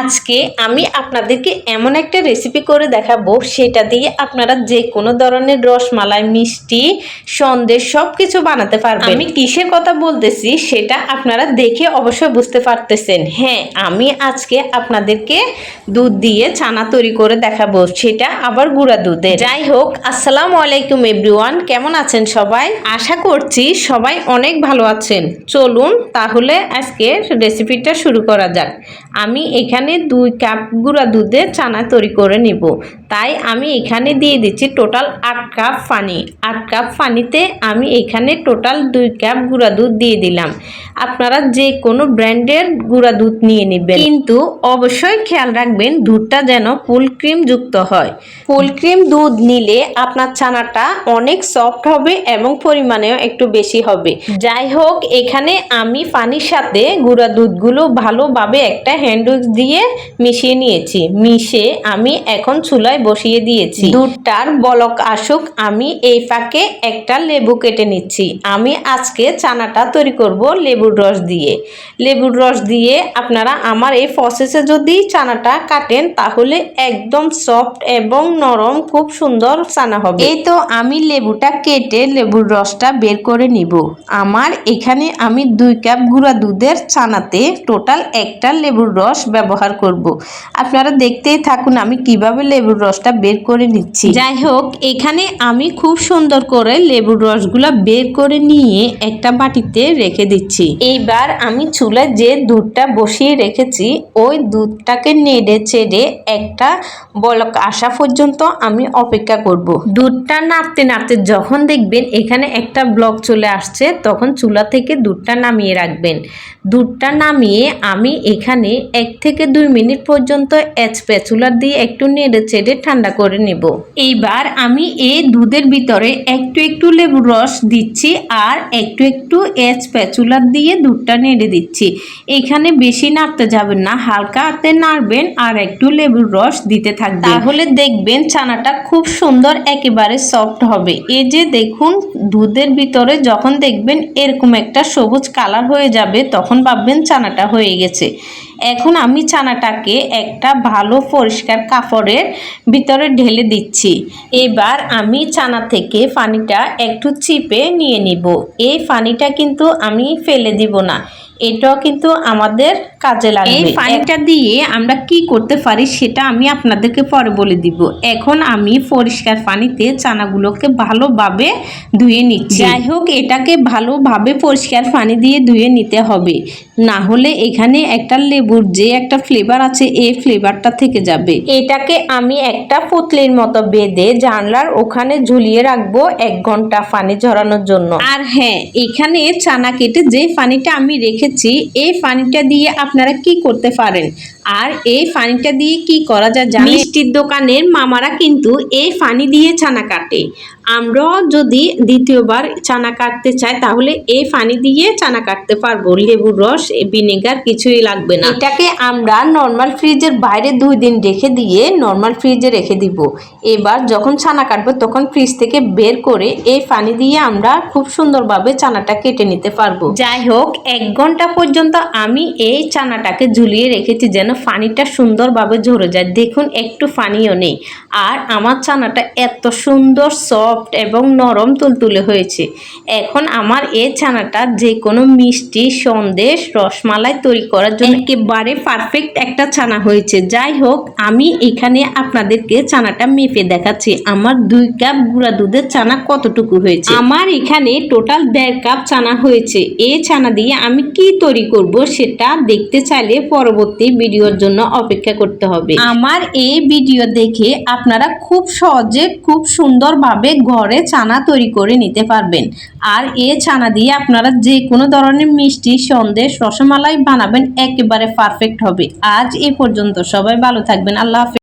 আজকে আমি আপনাদেরকে এমন একটা রেসিপি করে দেখাবো সেটা দিয়ে আপনারা যে কোনো ধরনের রসমালাই মিষ্টি সন্দেশ সব কিছু বানাতে পারবেন। আমি কিসের কথা বলতেছি সেটা আপনারা দেখে অবশ্যই বুঝতে পারতেছেন। হ্যাঁ আমি আজকে আপনাদেরকে দুধ দিয়ে ছানা তৈরি করে দেখাবো সেটা আবার গুঁড়া দুধে যাই হোক আসসালামু আলাইকুম এভরিওয়ান কেমন আছেন সবাই? আশা করছি সবাই অনেক ভালো আছেন। চলুন তাহলে আজকে রেসিপিটা শুরু করা যাক। আমি এখানে দুই কাপ গুঁড়া দুধে চানা তৈরি করে নিব। তাই আমি এখানে দিয়ে দিচ্ছি টোটাল আট কাপ পানি। আট কাপ পানিতে আমি এখানে টোটাল দুই কাপ গুঁড়া দুধ দিয়ে দিলাম। আপনারা যে কোনো ব্র্যান্ডের গুঁড়া দুধ নিয়ে নেবেন। কিন্তু অবশ্যই খেয়াল রাখবেন, দুধটা যেন ফুল ক্রিম যুক্ত হয়। ফুল ক্রিম দুধ নিলে আপনার ছানাটা অনেক সফট হবে এবং পরিমাণেও একটু বেশি হবে। যাই হোক, এখানে আমি পানির সাথে গুঁড়া দুধগুলো ভালোভাবে একটা হ্যান্ড দিয়ে মিশিয়ে নিয়েছি। মিশে আমি এখন চুলায় বসিয়ে দিয়েছি। দুধটার বলক আসুক, আমি এই ফাঁকে একটা লেবু কেটে নিচ্ছি। আমি আজকে চানাটা তৈরি করব লেবুর রস দিয়ে। লেবুর রস দিয়ে আপনারা আমার এই প্রসেসে যদি চানাটা কাটেন, তাহলে একদম সফট এবং নরম, খুব সুন্দর চানা হবে। এই তো আমি লেবুটা কেটে লেবুর রসটা বের করে নিব। আমার এখানে আমি দুই কাপ গুঁড়া দুধের চানাতে টোটাল একটা লেবুর রস ব্যবহার করব। আপনারা দেখতেই থাকুন আমি কীভাবে লেবুর রসটা বের করে নিচ্ছি। যাই হোক এখানে আমি খুব সুন্দর করে লেবুর রসগুলা বের করে নিয়ে একটা বাটিতে রেখে দিচ্ছি। এইবার আমি চুলায় যে দুধটা বসিয়ে রেখেছি, ওই দুধটাকে নেড়ে চেড়ে একটা বলক আসা পর্যন্ত আমি অপেক্ষা করব। দুধটা নাড়তে নাড়তে যখন দেখবেন এখানে একটা ব্লক চলে আসছে, তখন চুলা থেকে দুধটা নামিয়ে রাখবেন। দুধটা নামিয়ে আমি এখানে এক থেকে দুই মিনিট পর্যন্ত স্প্যাচুলার দিয়ে একটু নেড়ে চেড়ে ঠান্ডা করে নেব। এইবার আমি এই দুধের ভিতরে একটু একটু লেবুর রস দিচ্ছি আর একটু একটু স্প্যাচুলার দিয়ে দুধটা নেড়ে দিচ্ছি। এখানে বেশি নাড়তে যাবেন না, হালকা হাতে নাড়বেন আর একটু লেবুর রস দিতে থাকবেন। তাহলে দেখবেন চানাটা খুব সুন্দর একেবারে সফট হবে। এই যে দেখুন, দুধের ভিতরে যখন দেখবেন এরকম একটা সবুজ কালার হয়ে যাবে, তখন ভাববেন চানাটা হয়ে গেছে। এখন আমি ছানাটাকে একটা ভালো পরিষ্কার কাপড়ের ভিতরে ঢেলে দিচ্ছি। এবার আমি ছানা থেকে পানিটা একটু চিপে নিয়ে নিব। এই পানিটা কিন্তু আমি ফেলে দিব না। এটাও কিন্তু আমাদের কাজে লাগবে। এই পানিটা দিয়ে আমরা কি করতে পারি সেটা আমি আপনাদেরকে পরে বলে দিব। এখন আমি পরিষ্কার পানিতে চানাগুলোকে ভালোভাবে ধুয়ে নিচ্ছি। যাই হোক এটাকে ভালোভাবে পরিষ্কার পানি দিয়ে ধুয়ে নিতে হবে। না হলে এখানে একটা লেবুর যে একটা ফ্লেভার আছে এই ফ্লেভারটা থেকে যাবে। এটাকে আমি একটা পুতলির মতো বেঁধে জানলার ওখানে ঝুলিয়ে রাখব এক ঘণ্টা পানি ঝরানোর জন্য। আর হ্যাঁ এখানে চানা কেটে যে পানিটা আমি রেখেছি এই পানিটা দিয়ে আপনারা কি করতে পারেন? আর এই ফানিটা দিয়ে কি করা যায় জানেন? মিষ্টির দোকানের মামারা কিন্তু এই ফানি দিয়ে ছানা কাটে। আমরাও যদি দ্বিতীয়বার চানা কাটতে চাই তাহলে এই ফানি দিয়ে চানা কাটতে পারব। লেবুর রস ভিনেগার কিছুই লাগবে না। এটাকে আমরা নর্মাল ফ্রিজের বাইরে দুই দিন রেখে দিয়ে নর্মাল ফ্রিজে রেখে দিব। এবার যখন ছানা কাটবো তখন ফ্রিজ থেকে বের করে এই ফানি দিয়ে আমরা খুব সুন্দরভাবে চানাটা কেটে নিতে পারব। যাই হোক এক ঘণ্টা পর্যন্ত আমি এই চানাটাকে ঝুলিয়ে রেখেছি যেন পানিটা সুন্দরভাবে ঝরে যায়। দেখুন একটু পানিও নেই। আর আমার ছানাটা এত সুন্দর সফট এবং নরম তুলতুলে হয়েছে। এখন আমার এই ছানাটা যে কোনো মিষ্টি সন্দেশ রসমালাই তৈরি করার জন্য একেবারে পারফেক্ট একটা ছানা হয়েছে। যাই হোক আমি এখানে আপনাদেরকে ছানাটা মেপে দেখাচ্ছি। আমার দুই কাপ গুঁড়া দুধের ছানা কতটুকু হয়েছে? আমার এখানে টোটাল দেড় কাপ ছানা হয়েছে। এই ছানা দিয়ে আমি কি তৈরি করব সেটা দেখতে চাইলে পরবর্তী ভিডিওর জন্য অপেক্ষা করতে হবে। আমার এই ভিডিও দেখে আপনারা খুব সহজে, খুব সুন্দরভাবে ঘরে ছানা তৈরি করে নিতে পারবেন। আর এই ছানা দিয়ে আপনারা যে কোনো ধরনের মিষ্টি, সন্দেশ, রসমালাই বানাবেন, একেবারে পারফেক্ট হবে। আজ এ পর্যন্ত সবাই ভালো থাকবেন। আল্লাহ হাফেজ।